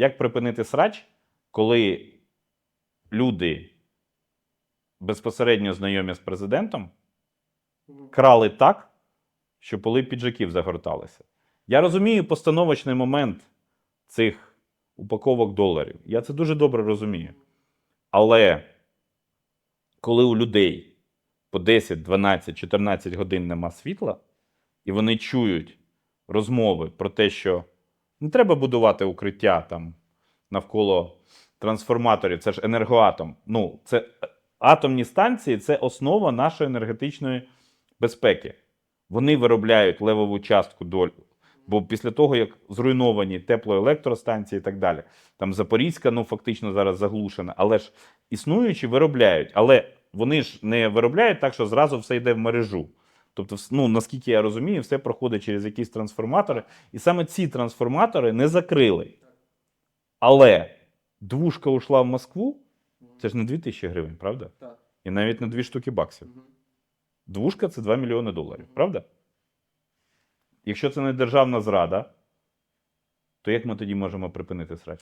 Як припинити срач, коли люди безпосередньо знайомі з президентом крали так, що поли піджаків загорталися? Я розумію постановочний момент цих упаковок доларів. Я це дуже добре розумію. Але коли у людей по 10, 12, 14 годин нема світла, і вони чують розмови про те, що не треба будувати укриття там навколо трансформаторів, це ж енергоатом. Ну, це е, атомні станції це основа нашої енергетичної безпеки. Вони виробляють левову частку долю. Бо після того, як зруйновані теплоелектростанції і так далі, там Запорізька, ну фактично зараз заглушена, але ж існуючі виробляють, але вони ж не виробляють так, що зразу все йде в мережу. Тобто, ну, наскільки я розумію, все проходить через якісь трансформатори, і саме ці трансформатори не закрили. Але двушка ушла в Москву, це ж не 2 тисячі гривень, правда? Так. І навіть не дві штуки баксів. Мгм. Двушка це 2 мільйони доларів, правда? Якщо це не державна зрада, то як ми тоді можемо припинити срач?